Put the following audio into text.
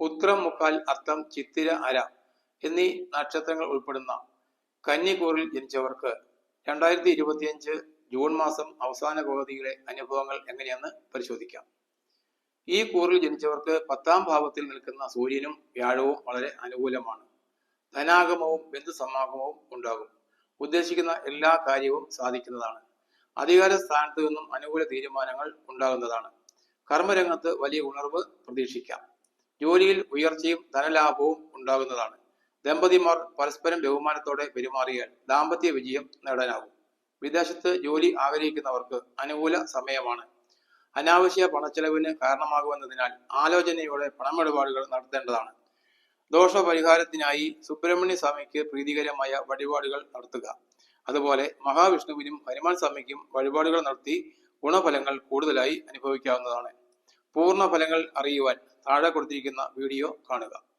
ഉത്രം മുക്കാൽ അത്തം ചിത്തിര അര എന്നീ നക്ഷത്രങ്ങൾ ഉൾപ്പെടുന്ന കന്നിക്കൂറിൽ ജനിച്ചവർക്ക് രണ്ടായിരത്തി ഇരുപത്തിയഞ്ച് ജൂൺ മാസം അവസാന പകുതിയിലെ അനുഭവങ്ങൾ എങ്ങനെയെന്ന് പരിശോധിക്കാം. ഈ കൂറിൽ ജനിച്ചവർക്ക് പത്താം ഭാവത്തിൽ നിൽക്കുന്ന സൂര്യനും വ്യാഴവും വളരെ അനുകൂലമാണ്. ധനാഗമവും ബന്ധുസമാഗമവും ഉണ്ടാകും. ഉദ്ദേശിക്കുന്ന എല്ലാ കാര്യവും സാധിക്കുന്നതാണ്. അധികാര സ്ഥാനത്ത് നിന്നും അനുകൂല തീരുമാനങ്ങൾ ഉണ്ടാകുന്നതാണ്. കർമ്മരംഗത്ത് വലിയ ഉണർവ് പ്രതീക്ഷിക്കാം. ജോലിയിൽ ഉയർച്ചയും ധനലാഭവും ഉണ്ടാകുന്നതാണ്. ദമ്പതിമാർ പരസ്പരം ബഹുമാനത്തോടെ പെരുമാറിയാൽ ദാമ്പത്യ വിജയം നേടാനാകും. വിദേശത്ത് ജോലി ആഗ്രഹിക്കുന്നവർക്ക് അനുകൂല സമയമാണ്. അനാവശ്യ പണച്ചെലവിന് കാരണമാകുമെന്നതിനാൽ ആലോചനയോടെ പണമിടപാടുകൾ നടത്തേണ്ടതാണ്. ദോഷപരിഹാരത്തിനായി സുബ്രഹ്മണ്യ സ്വാമിക്ക് പ്രീതികരമായ വഴിപാടുകൾ നടത്തുക. അതുപോലെ മഹാവിഷ്ണുവിനും ഹനുമാൻ സ്വാമിക്കും വഴിപാടുകൾ നടത്തി ഗുണഫലങ്ങൾ കൂടുതലായി അനുഭവിക്കാവുന്നതാണ്. പൂർണ ഫലങ്ങൾ അറിയുവാൻ താഴെ കൊടുത്തിരിക്കുന്ന വീഡിയോ കാണുക.